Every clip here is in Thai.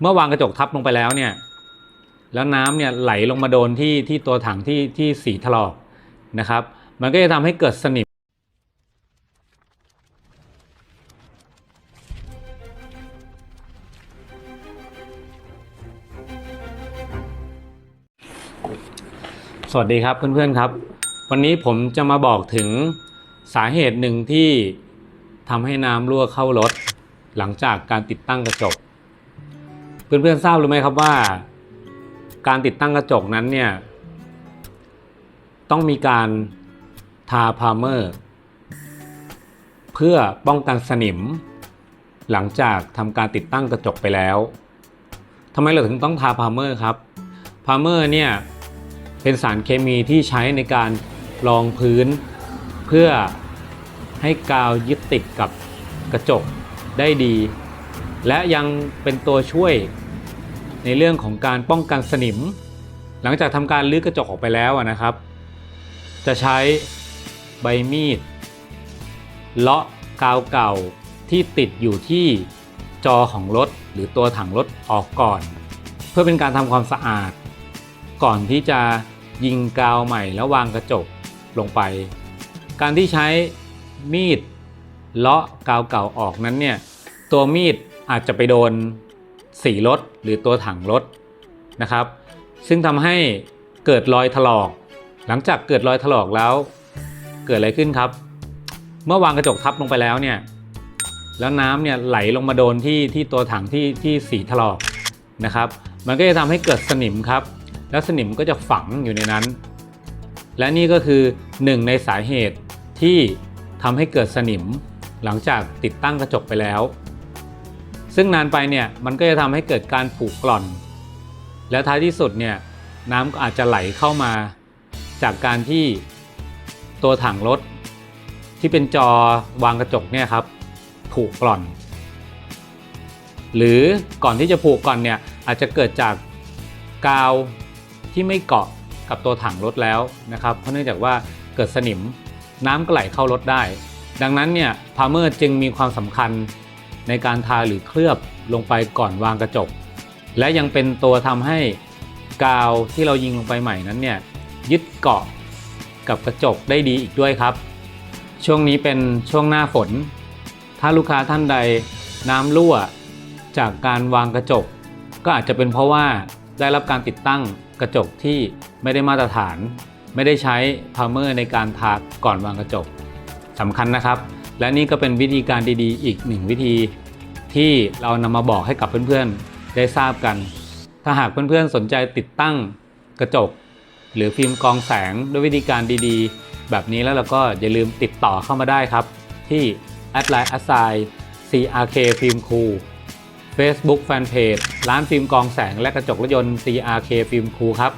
เมื่อวางกระจกทับลงไปแล้วเนี่ยแล้วน้ำเนี่ยไหลลงมาโดนที่ที่ตัวถังที่ที่สีถลอกนะครับ มันก็จะทำให้เกิดสนิมสวัสดีครับเพื่อนๆครับ วันนี้ผมจะมาบอกถึงสาเหตุหนึ่งที่ทำให้น้ำรั่วเข้ารถ หลังจากการติดตั้งกระจก เพื่อนๆทราบหรือไม่ครับว่า การติดตั้งกระจกนั้นเนี่ยต้องมีการทาพาเมอร์ เพื่อป้องกันสนิม หลังจากทำการติดตั้งกระจกไปแล้วทำไมเราถึงต้องทาพาเมอร์ครับพาเมอร์เนี่ยเป็นสารเคมีที่ใช้ในการรองพื้น เพื่อให้กาวยึดติดกับกระจกได้ดี และยังเป็นตัวช่วย ในเรื่องของการป้องกันสนิม หลังจากทำการลื้อกระจกออกไปแล้วนะครับ จะใช้ใบมีดเลาะกาวเก่าที่ติดอยู่ที่จอของรถหรือตัวถังรถออกก่อน เพื่อเป็นการทำความสะอาด ก่อนที่จะยิงกาวใหม่แล้ววางกระจกลงไป การที่ใช้มีดเลาะกาวเก่าออกนั้นเนี่ยตัวมีดอาจจะไปโดน สีรถหรือตัวถังรถนะครับ ซึ่งทำให้เกิดรอยถลอก หลังจากเกิดรอยถลอกแล้ว เกิดอะไรขึ้นครับ เมื่อวางกระจกทับลงไปแล้วเนี่ยแล้วน้ำเนี่ยไหลลงมาโดนที่ที่ตัวถังที่ที่สีถลอกนะครับ มันก็จะทำให้เกิดสนิมครับ แล้วสนิมก็จะฝังอยู่ในนั้น และนี่ก็คือหนึ่งในสาเหตุที่ทำให้เกิดสนิมหลังจากติดตั้งกระจกไปแล้ว ซึ่งนานไปเนี่ยมันก็จะทำให้เกิดการผุกร่อน แล้วท้ายที่สุดเนี่ยน้ำก็อาจจะไหลเข้ามาจากการที่ตัวถังรถที่เป็นจอวางกระจกเนี่ยครับผุกร่อน หรือก่อนที่จะผุก่อนเนี่ยอาจจะเกิดจากกาวที่ไม่เกาะกับตัวถังรถแล้วนะครับ เพราะเนื่องจากว่าเกิดสนิมน้ำก็ไหลเข้ารถได้ ดังนั้นเนี่ยพาเมอร์จึงมีความสำคัญ ในการทาหรือเคลือบลงไปก่อนวางกระจก และยังเป็นตัวทำให้กาวที่เรายิงลงไปใหม่นั้นเนี่ยยึดเกาะกับกระจกได้ดีอีกด้วยครับ ช่วงนี้เป็นช่วงหน้าฝน ถ้าลูกค้าท่านใดน้ำรั่วจากการวางกระจก ก็อาจจะเป็นเพราะว่าได้รับการติดตั้งกระจกที่ไม่ได้มาตรฐาน ไม่ได้ใช้พาร์เมอร์ในการทาก่อนวางกระจกสำคัญนะครับ และนี่ก็เป็นวิธีการดีๆ อีกหนึ่งวิธีที่เรานำมาบอกให้กับเพื่อนๆ ได้ทราบกัน ถ้าหากเพื่อนๆ สนใจติดตั้งกระจก หรือฟิล์มกองแสงด้วยวิธีการดีๆ แบบนี้แล้วเราก็อย่าลืมติดต่อเข้ามาได้ครับ ที่ a d l i n e a s s i CRK ฟิล์มคู Facebook Fanpage ร้านฟิล์มกองแสงและกระจกรถยนต์ CRK ฟิล์มคูครับ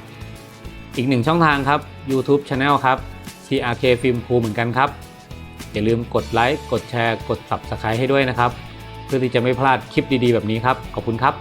อีกหนึ่งช่องทางครับ YouTube Channel ครับ CRK ฟิล์มคูเหมือนกันครับ อย่าลืมกดไลค์กดแชร์ กด Subscribe ให้ด้วยนะครับ เพื่อที่จะไม่พลาดคลิปดีๆ แบบนี้ครับ ขอบคุณครับ